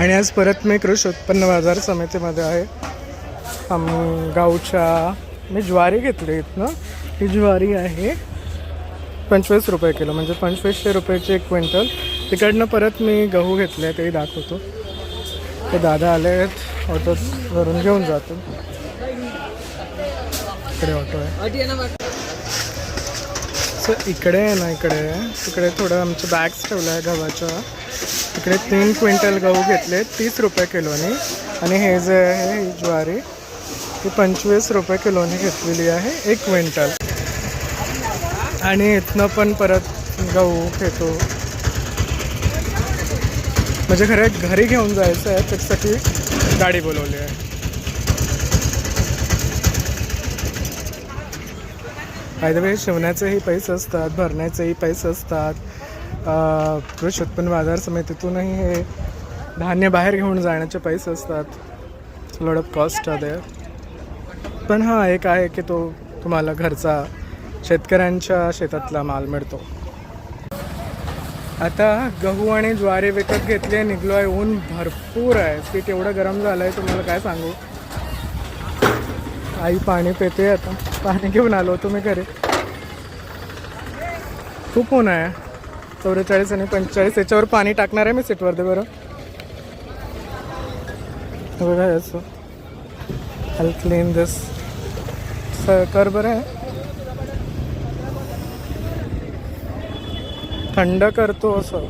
आणि आज परत मी कृषी उत्पन्न बाजार समितीमध्ये आहे. आम गावच्या मी ज्वारी घेतली इथनं. ही ज्वारी आहे पंचवीस रुपये किलो म्हणजे पंचवीसशे रुपयाचे एक क्विंटल. तिकडनं परत मी गहू घेतले तेही दाखवतो. ते दादा आले आहेत ऑटोत भरून घेऊन जातो इकडे ऑटो आहे. आमचं इकडे आहे ना इकडे तिकडे थोडं आमच्या बॅग्स ठेवलं आहे गव्हाच्या. इकडे तीन क्विंटल गहू घेतले तीस रुपये किलोनी. आणि हे जे आहे ही ज्वारी ही पंचवीस रुपये किलोनी घेतलेली आहे एक क्विंटल. आणि इथनं पण परत गहू घेतो. म्हणजे खरं घरी घेऊन जायचं आहे त्याच्यासाठी गाडी बोलवली आहे. फायदा वे शिवण्याचेही पैसे असतात भरण्याचेही पैसे असतात. कृषी उत्पन्न बाजार समितीतूनही हे धान्य बाहेर घेऊन जाण्याचे पैसे असतात. लॉड ऑफ कॉस्ट आहे पण हा एक आहे की तो तुम्हाला घरचा शेतकऱ्यांच्या शेतातला माल मिळतो. आता गहू आणि ज्वारी विकत घेतले निघलो आहे ऊन भरपूर आहे. पीठ एवढं गरम झालं आहे तुम्हाला काय सांगू? आई पाणी पिते आता. पाणी घेऊन आलो तुम्ही घरी. खूप ऊन आहे. चौवेचाळीस आणि पंचेचाळीस याच्यावर पाणी टाकणार आहे मी सीटवर दे बरं. बघा याचं. हॅल क्लीन दिस कर बरं आहे थंड करतो असं.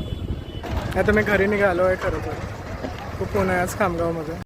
आता मी घरी निघालो आहे खरं तर. खूप ऊन आहे आज खामगावमध्ये.